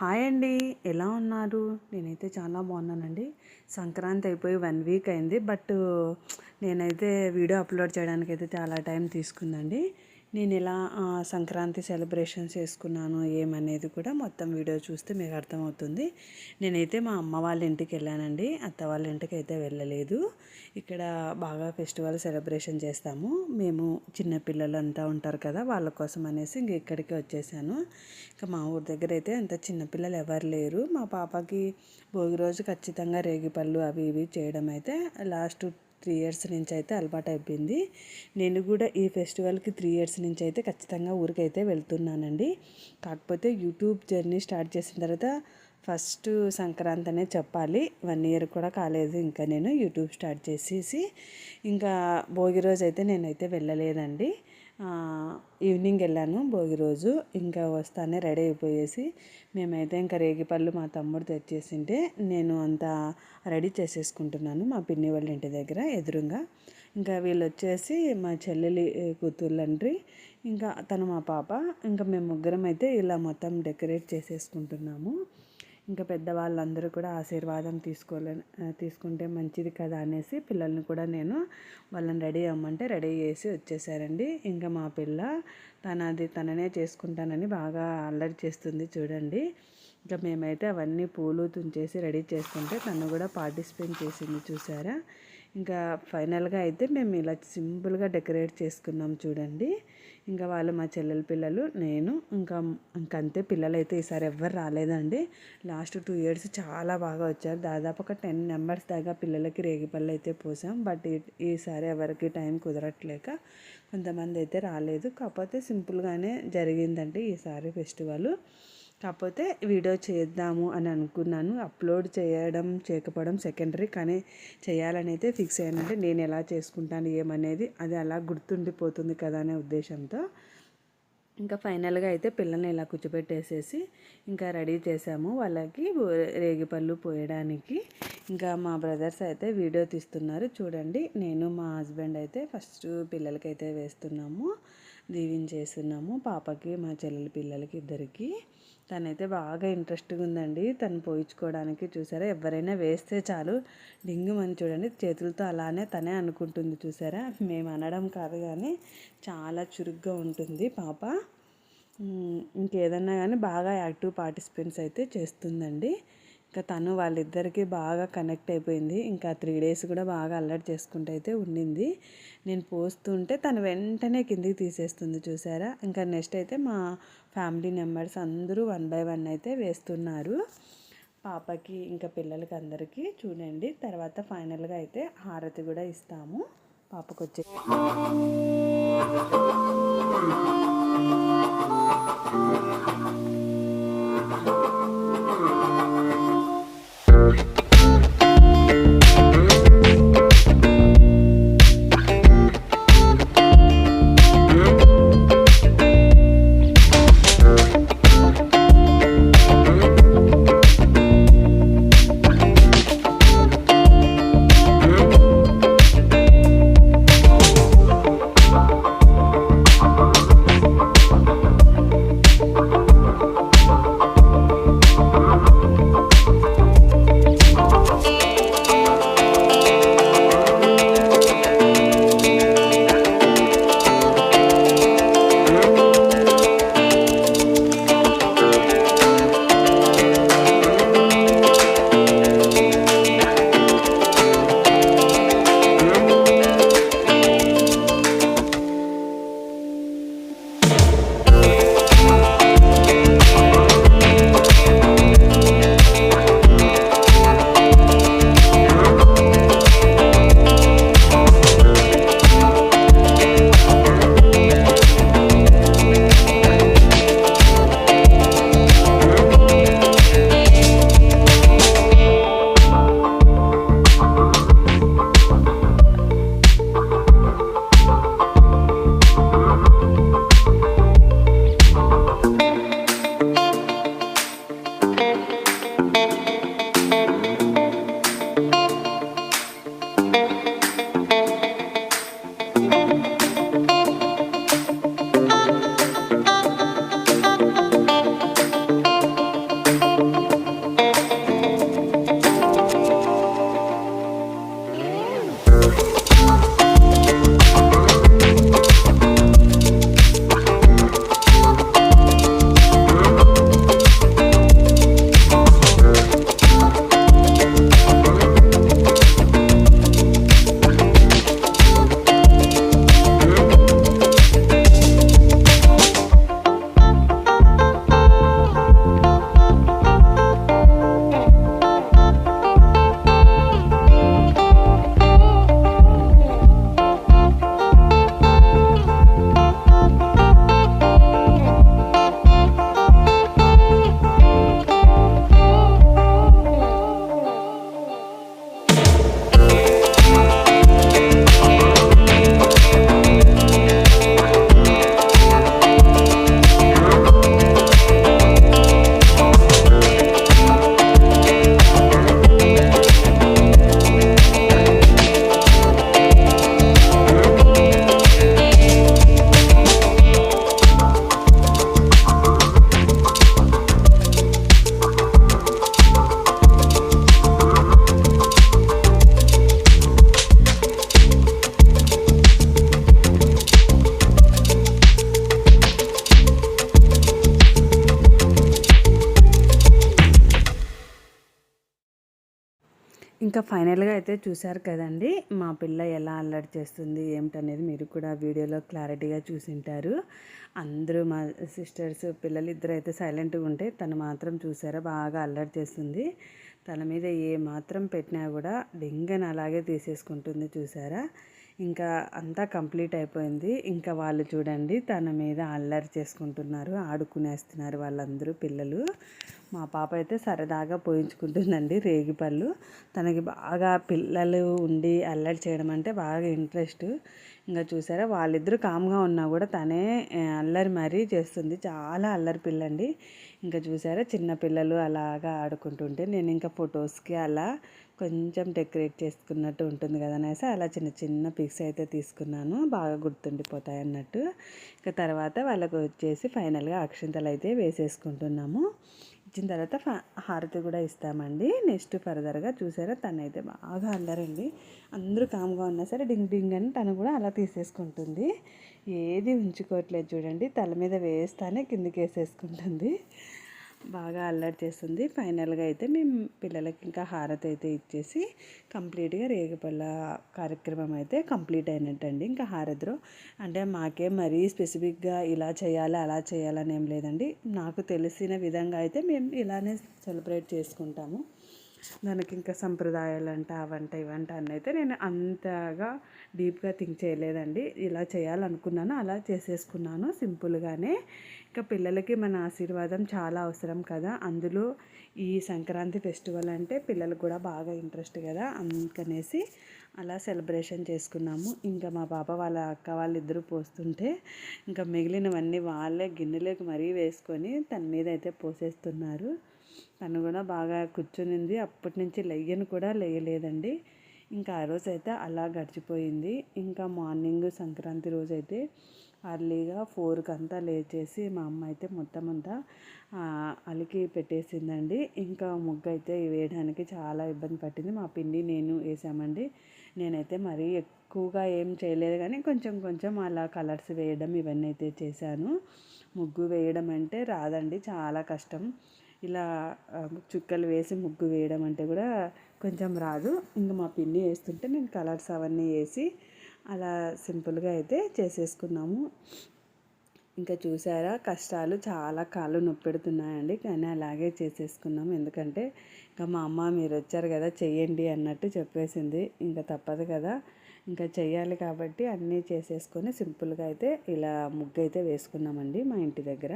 Hi అండి. ఎలా ఉన్నారు? నేనైతే చాలా బాగున్నానండి. సంక్రాంతి అయిపోయి వన్ వీక్ అయింది. బట్ నేనైతే వీడియో అప్లోడ్ చేయడానికి అయితే చాలా టైం తీసుకుందండి. నేను ఎలా సంక్రాంతి సెలబ్రేషన్ చేసుకున్నాను ఏమనేది కూడా మొత్తం వీడియో చూస్తే మీకు అర్థమవుతుంది. నేనైతే మా అమ్మ వాళ్ళ ఇంటికి వెళ్ళానండి. అత్త వాళ్ళ ఇంటికి అయితే వెళ్ళలేదు. ఇక్కడ బాగా ఫెస్టివల్ సెలబ్రేషన్ చేస్తాము. మేము చిన్నపిల్లలు అంతా ఉంటారు కదా వాళ్ళ కోసం అనేసి ఇంక ఇక్కడికి వచ్చేసాను. ఇంకా మా ఊరి దగ్గర అయితే అంత చిన్నపిల్లలు ఎవరు లేరు. మా పాపకి భోగి రోజు ఖచ్చితంగా రేగిపళ్ళు అవి ఇవి చేయడం అయితే లాస్ట్ త్రీ ఇయర్స్ నుంచి అయితే అలవాటు అయిపోయింది నేను కూడా ఈ ఫెస్టివల్కి త్రీ ఇయర్స్ నుంచి అయితే ఖచ్చితంగా ఊరికైతే వెళ్తున్నానండి. కాకపోతే యూట్యూబ్ జర్నీ స్టార్ట్ చేసిన తర్వాత ఫస్ట్ సంక్రాంతి అనే చెప్పాలి. వన్ ఇయర్ కూడా కాలేదు ఇంకా నేను యూట్యూబ్ స్టార్ట్ చేసేసి. ఇంకా భోగి రోజు అయితే నేనైతే వెళ్ళలేదండి. ఈవినింగ్ వెళ్ళాను. భోగి రోజు ఇంకా వస్తానే రెడీ అయిపోయేసి మేమైతే ఇంకా రేగిపళ్ళు మా తమ్ముడు తెచ్చేసింటే నేను అంతా రెడీ చేసేసుకుంటున్నాను మా పిన్ని వాళ్ళ ఇంటి దగ్గర ఎదురుగా. ఇంకా వీళ్ళు వచ్చేసి మా చెల్లెలి కూతుర్లండ్రి ఇంకా తను మా పాప ఇంకా మేము ముగ్గురం అయితే ఇలా మొత్తం డెకరేట్ చేసేసుకుంటున్నాము. ఇంకా పెద్దవాళ్ళందరూ కూడా ఆశీర్వాదం తీసుకోలే తీసుకుంటే మంచిది కదా అనేసి పిల్లల్ని కూడా నేను వాళ్ళని రెడీ అవ్వమంటే రెడీ చేసి వచ్చేసారండి. ఇంకా మా పిల్ల తనది తననే చేసుకుంటానని బాగా అల్లరి చేస్తుంది చూడండి. ఇంకా మేమైతే అవన్నీ పూలు తుంచేసి రెడీ చేసుకుంటే తను కూడా పార్టిసిపేట్ చేసింది చూసారా? ఇంకా ఫైనల్గా అయితే మేము ఇలా సింపుల్గా డెకరేట్ చేసుకున్నాం చూడండి. ఇంకా వాళ్ళు మా చెల్లెల పిల్లలు నేను ఇంకా ఇంకంతే పిల్లలైతే ఈసారి ఎవ్వరు రాలేదండి. లాస్ట్ టూ ఇయర్స్ చాలా బాగా వచ్చారు. దాదాపు ఒక టెన్ నెంబర్స్ దాకా పిల్లలకి రేగిపళ్ళు అయితే పోసాం. బట్ ఈసారి ఎవరికి టైం కుదరట్లేక కొంతమంది అయితే రాలేదు. కాకపోతే సింపుల్గానే జరిగిందండి ఈసారి ఫెస్టివల్. కాకపోతే వీడియో చేద్దాము అని అనుకున్నాను. అప్లోడ్ చేయడం చేయకపోవడం సెకండరీ కానీ చేయాలని అయితే ఫిక్స్ అయ్యానంటే నేను ఎలా చేసుకుంటాను ఏమనేది అది అలా గుర్తుండిపోతుంది కదా అనే ఉద్దేశంతో ఇంకా ఫైనల్గా అయితే పిల్లల్ని ఇలా కూర్చోబెట్టేసేసి ఇంకా రెడీ చేసాము. వాళ్ళకి రేగిపళ్ళు పోయడానికి ఇంకా మా బ్రదర్స్ అయితే వీడియో తీస్తున్నారు. చూడండి నేను మా హస్బెండ్ అయితే ఫస్ట్ పిల్లలకైతే వేస్తున్నాము దీవించేస్తున్నాము పాపకి మా చెల్లెలి పిల్లలకి ఇద్దరికి. తనైతే బాగా ఇంట్రెస్ట్గా ఉందండి. తను పోయించుకోవడానికి చూసారా? ఎవరైనా వేస్తే చాలు. డింగు అని చూడండి చేతులతో అలానే తనే అనుకుంటుంది చూసారా? మేము అనడం కాదు కానీ చాలా చురుగ్గా ఉంటుంది పాప. ఇంకేదన్నా కానీ బాగా యాక్టివ్ పార్టిసిపెంట్స్ అయితే చేస్తుందండి. ఇంకా తను వాళ్ళిద్దరికీ బాగా కనెక్ట్ అయిపోయింది. ఇంకా త్రీ డేస్ కూడా బాగా అల్లరి చేసుకుంటూ అయితే ఉండింది. నేను పోస్తుంటే తను వెంటనే కిందికి తీసేస్తుంది చూసారా? ఇంకా నెక్స్ట్ అయితే మా ఫ్యామిలీ మెంబర్స్ అందరూ వన్ బై వన్ అయితే వేస్తున్నారు పాపకి ఇంకా పిల్లలకి అందరికీ చూడండి తర్వాత ఫైనల్గా అయితే హారతి కూడా ఇస్తాము పాపకు వచ్చే ఇంకా ఫైనల్గా అయితే చూశారు కదండి మా పిల్ల ఎలా అల్లరి చేస్తుంది ఏమిటనేది మీరు కూడా వీడియోలో క్లారిటీగా చూసింటారు. అందరూ మా సిస్టర్స్ పిల్లలు ఇద్దరు అయితే సైలెంట్గా ఉంటే తను మాత్రం చూసారా బాగా అల్లరి చేస్తుంది. తన మీద ఏ మాత్రం పెట్టినా కూడా డింగన్ అలాగే తీసేసుకుంటుంది చూసారా? ఇంకా అంతా కంప్లీట్ అయిపోయింది. ఇంకా వాళ్ళు చూడండి తన మీద అల్లరి చేసుకుంటున్నారు ఆడుకునేస్తున్నారు వాళ్ళందరూ పిల్లలు. మా పాప అయితే సరదాగా పోయించుకుంటుందండి రేగిపళ్ళు. తనకి బాగా పిల్లలు ఉండి అల్లరి చేయడం అంటే బాగా ఇంట్రెస్ట్. ఇంకా చూసారా వాళ్ళిద్దరూ కామ్గా ఉన్నా కూడా తనే అల్లరి మరీ చేస్తుంది. చాలా అల్లరి పిల్లండి. ఇంకా చూసారా చిన్న పిల్లలు అలాగా ఆడుకుంటుంటే నేను ఇంకా ఫొటోస్కి అలా కొంచెం డెకరేట్ చేసుకున్నట్టు ఉంటుంది కదా అనేసి అలా చిన్న చిన్న పిక్స్ అయితే తీసుకున్నాను. బాగా గుర్తుండిపోతాయి అన్నట్టు. ఇంకా తర్వాత వాళ్ళకు వచ్చేసి ఫైనల్గా అక్షింతలు అయితే వేసేసుకుంటున్నాము. ఇచ్చిన తర్వాత హారతి కూడా ఇస్తామండి. నెక్స్ట్ ఫర్దర్గా చూసారా? తనైతే బాగా అల్లరండి. అందరూ కామ్గా ఉన్నా సరే డింగ్ డింగ్ అని తను కూడా అలా తీసేసుకుంటుంది. ఏది ఉంచుకోవట్లేదు చూడండి. తల మీద వేస్తానే కిందికి వేసేసుకుంటుంది బాగా అల్లరి చేస్తుంది. ఫైనల్గా అయితే మేము పిల్లలకి ఇంకా హారతి అయితే ఇచ్చేసి కంప్లీట్గా రేగిపళ్ళ కార్యక్రమం అయితే కంప్లీట్ అయినట్టండి. ఇంకా హారతిలో అంటే మాకే మరీ స్పెసిఫిక్గా ఇలా చేయాలి అలా చేయాలని ఏం లేదండి. నాకు తెలిసిన విధంగా అయితే మేము ఇలానే సెలబ్రేట్ చేసుకుంటాము. దానికి ఇంకా సంప్రదాయాలు అంట అవంట ఇవంట అని అయితే నేను అంతగా డీప్గా థింక్ చేయలేదండి. ఇలా చేయాలనుకున్నాను అలా చేసేసుకున్నాను సింపుల్గానే. ఇంకా పిల్లలకి మన ఆశీర్వాదం చాలా అవసరం కదా. అందులో ఈ సంక్రాంతి ఫెస్టివల్ అంటే పిల్లలకు కూడా బాగా ఇంట్రెస్ట్ కదా. అందుకనేసి అలా సెలబ్రేషన్ చేసుకున్నాము. ఇంకా మా పాప వాళ్ళ అక్క వాళ్ళిద్దరూ పోస్తుంటే ఇంకా మిగిలినవన్నీ వాళ్ళే గిన్నెలోకి మరీ వేసుకొని తన మీద అయితే పోసేస్తున్నారు. తను కూడా బాగా కూర్చునింది. అప్పటి నుంచి లెయ్యను కూడా లేయలేదండి ఇంకా ఆ రోజు అయితే అలా గడిచిపోయింది. ఇంకా మార్నింగ్ సంక్రాంతి రోజు అయితే అర్లీగా ఫోర్కి అంతా లేచేసి మా అమ్మ అయితే మొత్తం అంతా అలికి పెట్టేసిందండి. ఇంకా ముగ్గు అయితే వేయడానికి చాలా ఇబ్బంది పట్టింది. మా పిండి నేను వేసామండి. నేనైతే మరీ ఎక్కువగా ఏం చేయలేదు కానీ కొంచెం కొంచెం అలా కలర్స్ వేయడం ఇవన్నీ అయితే చేశాను. ముగ్గు వేయడం అంటే రాదండి చాలా కష్టం. ఇలా చుక్కలు వేసి ముగ్గు వేయడం అంటే కూడా కొంచెం రాదు. ఇంకా మా పిన్ని వేస్తుంటే నేను కలర్స్ అవన్నీ వేసి అలా సింపుల్గా అయితే చేసేసుకున్నాము. ఇంకా చూసారా కష్టాలు చాలా కాళ్ళు నొప్పి పెడుతున్నాయండి కానీ అలాగే చేసేసుకున్నాము ఎందుకంటే ఇంకా మా అమ్మ మీరు వచ్చారు కదా చెయ్యండి అన్నట్టు చెప్పేసింది. ఇంకా తప్పదు కదా. ఇంకా చెయ్యాలి కాబట్టి అన్నీ చేసేసుకొని సింపుల్గా అయితే ఇలా ముగ్గు అయితే వేసుకున్నామండి మా ఇంటి దగ్గర.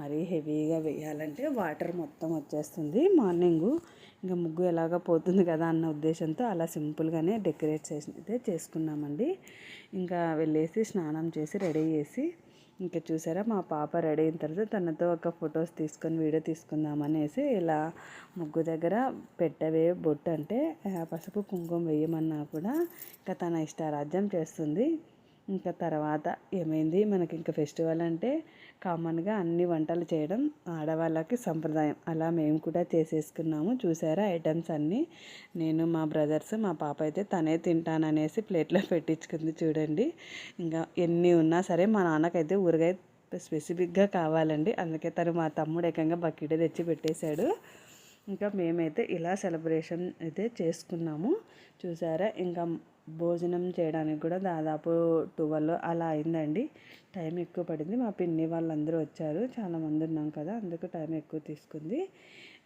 మరీ హెవీగా వేయాలంటే వాటర్ మొత్తం వచ్చేస్తుంది. మార్నింగు ఇంకా ముగ్గు ఎలాగ పోతుంది కదా అన్న ఉద్దేశంతో అలా సింపుల్గానే డెకరేట్ చేసి అయితే చేసుకున్నామండి. ఇంకా వెళ్ళేసి స్నానం చేసి రెడీ చేసి ఇంకా చూసారా మా పాప రెడీ అయిన తర్వాత తనతో ఒక ఫొటోస్ తీసుకొని వీడియో తీసుకుందామనేసి ఇలా ముగ్గు దగ్గర పెట్టవే బొట్టు అంటే పసుపు కుంకుమ వేయమన్నా కూడా ఇంకా తన ఇష్టారాజ్యం చేస్తుంది. ఇంకా తర్వాత ఏమైంది? మనకి ఇంకా ఫెస్టివల్ అంటే కామన్గా అన్ని వంటలు చేయడం ఆడవాళ్ళకి సంప్రదాయం. అలా మేము కూడా చేసేసుకున్నాము. చూసారా ఐటమ్స్ అన్నీ? నేను మా బ్రదర్స్ మా పాప అయితే తనే తింటాననేసి ప్లేట్లో పెట్టించుకుంది చూడండి. ఇంకా ఎన్ని ఉన్నా సరే మా నాన్నకైతే ఊరగాయ స్పెసిఫిక్గా కావాలండి. అందుకే తను మా తమ్ముడు ఏకంగా బకెట్ తెచ్చి పెట్టేశాడు. ఇంకా మేమైతే ఇలా సెలబ్రేషన్ అయితే చేసుకున్నాము. చూసారా? ఇంకా భోజనం చేయడానికి కూడా దాదాపు ట్వెల్వ్ అలా అయిందండి. టైం ఎక్కువ పడింది. మా పిన్ని వాళ్ళందరూ వచ్చారు. చాలామంది ఉన్నాం కదా అందుకు టైం ఎక్కువ తీసుకుంది.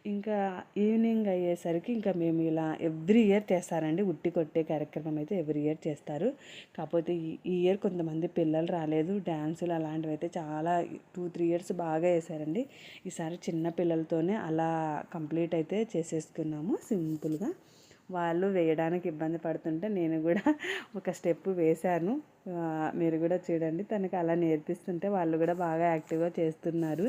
ఇంకా ఈవినింగ్ అయ్యేసరికి ఇంకా మేము ఇలా ఎవ్రీ ఇయర్ చేస్తారండి. ఉట్టి కొట్టే కార్యక్రమం అయితే ఎవ్రీ ఇయర్ చేస్తారు. కాకపోతే ఈ ఇయర్ కొంతమంది పిల్లలు రాలేదు. డ్యాన్సులు అలాంటివి అయితే చాలా టూ త్రీ ఇయర్స్ బాగా వేసారండి. ఈసారి చిన్న పిల్లలతోనే అలా కంప్లీట్ అయితే చేసేసుకున్నాము. సింపుల్గా వాళ్ళు వేయడానికి ఇబ్బంది పడుతుంటే నేను కూడా ఒక స్టెప్ వేశాను. మీరు కూడా చూడండి తనకి అలా నేర్పిస్తుంటే వాళ్ళు కూడా బాగా యాక్టివ్గా చేస్తున్నారు.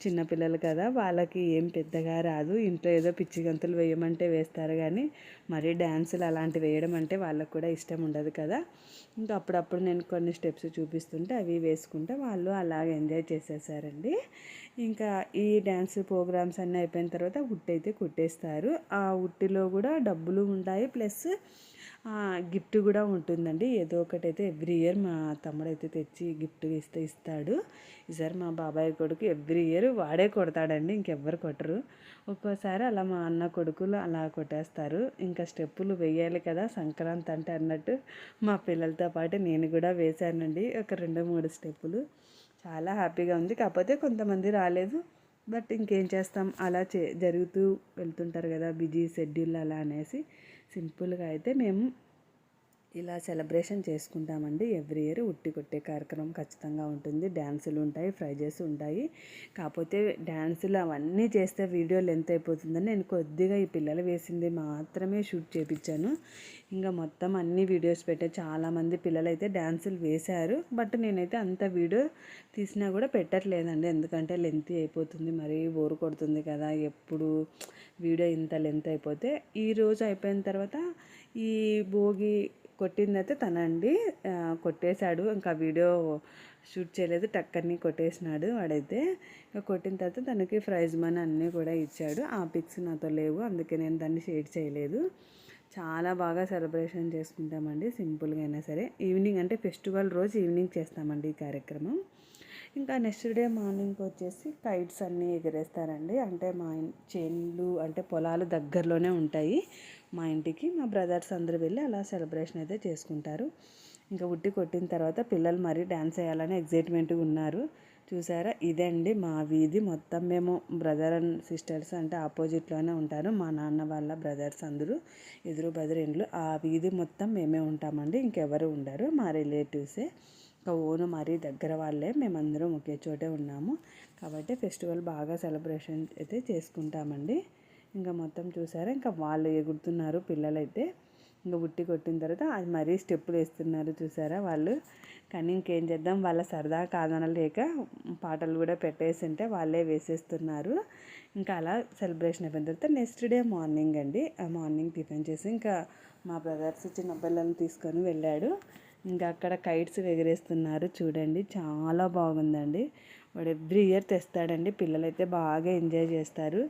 చిన్నపిల్లలు కదా వాళ్ళకి ఏం పెద్దగా రాదు. ఇంట్లో ఏదో పిచ్చి గంతులు వేయమంటే వేస్తారు కానీ మరీ డ్యాన్సులు అలాంటివి వేయడం అంటే వాళ్ళకు కూడా ఇష్టం ఉండదు కదా. ఇంకా అప్పుడప్పుడు నేను కొన్ని స్టెప్స్ చూపిస్తుంటే అవి వేసుకుంటే వాళ్ళు అలాగ ఎంజాయ్ చేసేసారండి. ఇంకా ఈ డ్యాన్స్ ప్రోగ్రామ్స్ అన్నీ అయిపోయిన తర్వాత ఉట్టి అయితే కుట్టేస్తారు. ఆ ఉట్టిలో కూడా డబ్బులు ఉంటాయి. ప్లస్ గిఫ్ట్ కూడా ఉంటుందండి. ఏదో ఒకటి అయితే ఎవ్రీ ఇయర్ మా తమ్ముడు అయితే తెచ్చి గిఫ్ట్ ఇస్తే ఇస్తాడు. ఈసారి మా బాబాయ్ కొడుకు ఎవ్రీ ఇయర్ వాడే కొడతాడండి ఇంకెవ్వరు కొట్టరు. ఒక్కోసారి అలా మా అన్న కొడుకులు అలా కొట్టేస్తారు. ఇంకా స్టెప్పులు వేయాలి కదా సంక్రాంతి అంటే అన్నట్టు మా పిల్లలతో పాటు నేను కూడా వేశానండి ఒక రెండు మూడు స్టెప్పులు. చాలా హ్యాపీగా ఉంది. కాకపోతే కొంతమంది రాలేదు. బట్ ఇంకేం చేస్తాం? అలా చే జరుగుతూ వెళ్తుంటారు కదా బిజీ షెడ్యూల్ అలా అనేసి. సింపుల్గా అయితే మేము ఇలా సెలబ్రేషన్ చేసుకుంటామండి. ఎవ్రీ ఇయర్ ఉట్టి కొట్టే కార్యక్రమం ఖచ్చితంగా ఉంటుంది. డ్యాన్సులు ఉంటాయి ఫ్రైజెస్ ఉంటాయి. కాకపోతే డ్యాన్సులు అవన్నీ చేస్తే వీడియో లెంత్ అయిపోతుందని నేను కొద్దిగా ఈ పిల్లలు వేసింది మాత్రమే షూట్ చేయించాను ఇంకా మొత్తం అన్ని వీడియోస్ పెట్టే చాలామంది పిల్లలు అయితే డ్యాన్సులు వేశారు. బట్ నేనైతే అంత వీడియో తీసినా కూడా పెట్టట్లేదండి. ఎందుకంటే లెంత్ అయిపోతుంది మరీ బోరు కొడుతుంది కదా. ఎప్పుడు వీడియో ఇంత లెంత్ అయిపోతే ఈ రోజు అయిపోయిన తర్వాత ఈ భోగి కొట్టిందైతే తనండి. కొట్టేశాడు. ఇంకా వీడియో షూట్ చేయలేదు. టక్కర్ని కొట్టేసినాడు వాడైతే. ఇంకా కొట్టిన తర్వాత తనకి ప్రైజ్ మనీ అన్నీ కూడా ఇచ్చాడు. ఆ పిక్స్ నాతో లేవు. అందుకే నేను దాన్ని షేర్ చేయలేదు. చాలా బాగా సెలబ్రేషన్ చేసుకుంటామండి. సింపుల్గా అయినా సరే. ఈవినింగ్ అంటే ఫెస్టివల్ రోజు ఈవినింగ్ చేస్తామండి ఈ కార్యక్రమం. ఇంకా నెక్స్ట్ డే మార్నింగ్ వచ్చేసి కైట్స్ అన్నీ ఎగరేస్తారండి. అంటే మా చేన్లు అంటే పొలాలు దగ్గరలోనే ఉంటాయి. మా ఇంటికి మా బ్రదర్స్ అందరూ వెళ్ళి అలా సెలబ్రేషన్ అయితే చేసుకుంటారు. ఇంకా ఉట్టి కొట్టిన తర్వాత పిల్లలు మరీ డ్యాన్స్ వేయాలని ఎగ్జైట్మెంట్గా ఉన్నారు. చూసారా? ఇదండి మా వీధి మొత్తం. మేము బ్రదర్ అండ్ సిస్టర్స్ అంటే ఆపోజిట్లోనే ఉంటారు. మా నాన్న వాళ్ళ బ్రదర్స్ అందరూ ఎదురు బదిరిండ్లు ఇండ్లు. ఆ వీధి మొత్తం మేమే ఉంటామండి. ఇంకెవరు ఉండరు. మా రిలేటివ్సే. ఇంకా ఓను మరీ దగ్గర వాళ్ళే. మేమందరం ఒకే చోటే ఉన్నాము. కాబట్టి ఫెస్టివల్ బాగా సెలబ్రేషన్ అయితే చేసుకుంటామండి. ఇంకా మొత్తం చూసారా? ఇంకా వాళ్ళు ఎగురుతున్నారు పిల్లలైతే. ఇంకా ఉట్టి కొట్టిన తర్వాత అది మరీ స్టెప్పులు వేస్తున్నారు చూసారా వాళ్ళు. కానీ ఇంకేం చేద్దాం? వాళ్ళ సరదా కాదనలేక పాటలు కూడా పెట్టేసింటే వాళ్ళే వేసేస్తున్నారు. ఇంకా అలా సెలబ్రేషన్ అయిపోయిన తర్వాత నెక్స్ట్ డే మార్నింగ్ అండి. ఆ మార్నింగ్ టిఫిన్ చేసి ఇంకా మా బ్రదర్స్ చిన్న పిల్లల్ని తీసుకొని వెళ్ళాడు. ఇంకా అక్కడ కైట్స్ ఎగరేస్తున్నారు చూడండి. చాలా బాగుందండి. వాడు ఎవ్రీ ఇయర్ తెస్తాడండి. పిల్లలైతే బాగా ఎంజాయ్ చేస్తారు.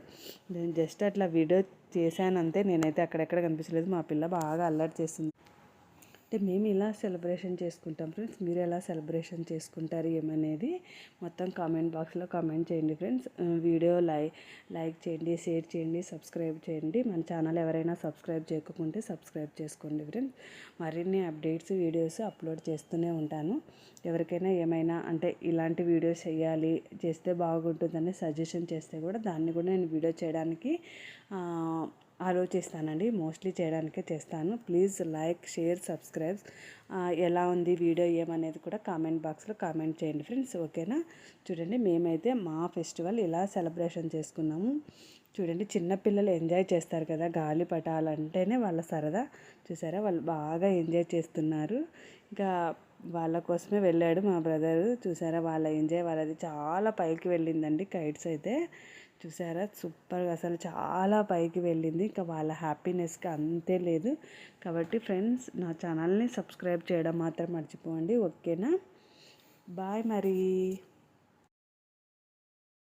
నేను జస్ట్ అట్లా వీడియో చేశాను అంతే నేనైతే అక్కడెక్కడ కనిపించలేదు. మా పిల్ల బాగా అల్లరి చేస్తుంది. అంటే మేము ఇలా సెలబ్రేషన్ చేసుకుంటాం ఫ్రెండ్స్ మీరు ఎలా సెలబ్రేషన్ చేసుకుంటారు ఏమనేది మొత్తం కామెంట్ బాక్స్లో కామెంట్ చేయండి ఫ్రెండ్స్ వీడియో లై లైక్ చేయండి షేర్ చేయండి సబ్స్క్రైబ్ చేయండి. మన ఛానల్ ఎవరైనా సబ్స్క్రైబ్ చేయకుంటే సబ్స్క్రైబ్ చేసుకోండి ఫ్రెండ్స్ మరిన్ని అప్డేట్స్ వీడియోస్ అప్లోడ్ చేస్తూనే ఉంటాను. ఎవరికైనా ఏమైనా అంటే ఇలాంటి వీడియోస్ చేయాలి చేస్తే బాగుంటుందని సజెషన్ చేస్తే కూడా దాన్ని కూడా నేను వీడియో చేయడానికి ఆలోచిస్తానండి మోస్ట్లీ చేయడానికే చేస్తాను. Please like share subscribe. ఎలా ఉంది వీడియో ఏమనేది కూడా కామెంట్ బాక్స్లో కామెంట్ చేయండి ఫ్రెండ్స్. ఓకేనా? చూడండి మేమైతే మా ఫెస్టివల్ ఇలా సెలబ్రేషన్ చేసుకున్నాము. చూడండి చిన్నపిల్లలు ఎంజాయ్ చేస్తారు కదా గాలి పటాలంటేనే వాళ్ళ సరదా. చూసారా? వాళ్ళు బాగా ఎంజాయ్ చేస్తున్నారు. ఇంకా వాళ్ళ కోసమే వెళ్ళాడు మా బ్రదరు. చూసారా? వాళ్ళ ఎంజాయ్ వాళ్ళది చాలా పైకి వెళ్ళిందండి కైట్స్ అయితే. చూసారా? సూపర్గా అసలు చాలా పైకి వెళ్ళింది. ఇంకా వాళ్ళ హ్యాపీనెస్కి అంతే లేదు. కాబట్టి ఫ్రెండ్స్ నా ఛానల్ని సబ్స్క్రైబ్ చేయడం మాత్రం మర్చిపోండి. ఓకేనా? బాయ్ మరి.